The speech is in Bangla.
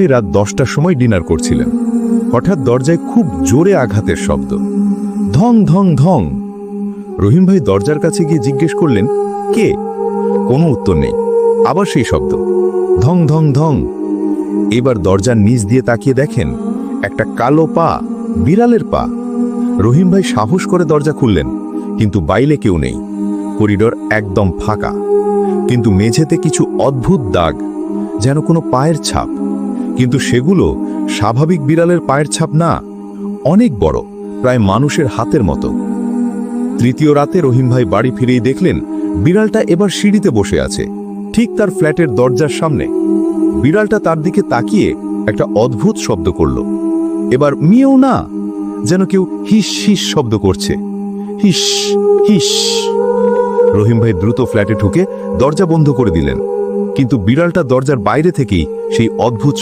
রাত দশটার সময় ডিনার করছিলেন। হঠাৎ দরজায় খুব জোরে আঘাতের শব্দ। ধং ধং ধং। রহিম ভাই দরজার কাছে গিয়ে জিজ্ঞেস করলেন, কে? কোনো উত্তর নেই। আবার সেই শব্দ। ধং ধং ধং। এবার দরজার নিচ দিয়ে তাকিয়ে দেখেন, একটা কালো পা, বিড়ালের পা। রহিম ভাই সাহস করে দরজা খুললেন, কিন্তু বাইলে কেউ নেই। করিডোর একদম ফাঁকা। কিন্তু মেঝেতে কিছু অদ্ভুত দাগ, যেন কোনো পায়ের ছাপ। কিন্তু সেগুলো স্বাভাবিক বিড়ালের পায়ের ছাপ না, অনেক বড়, প্রায় মানুষের হাতের মতো। তৃতীয় রাতে রহিম ভাই বাড়ি ফিরেই দেখলেন, বিড়ালটা এবার সিঁড়িতে বসে আছে, ঠিক তার ফ্ল্যাটের দরজার সামনে। বিড়ালটা তার দিকে তাকিয়ে একটা অদ্ভুত শব্দ করল। এবার মিয়েও না যেন কেউ হিস হিস শব্দ করছে। হিস হিস রহিম ভাই দ্রুত ফ্ল্যাটে ঢুকে দরজা বন্ধ করে দিলেন, কিন্তু বিড়ালটা দরজার বাইরে থেকেই সেই অদ্ভুত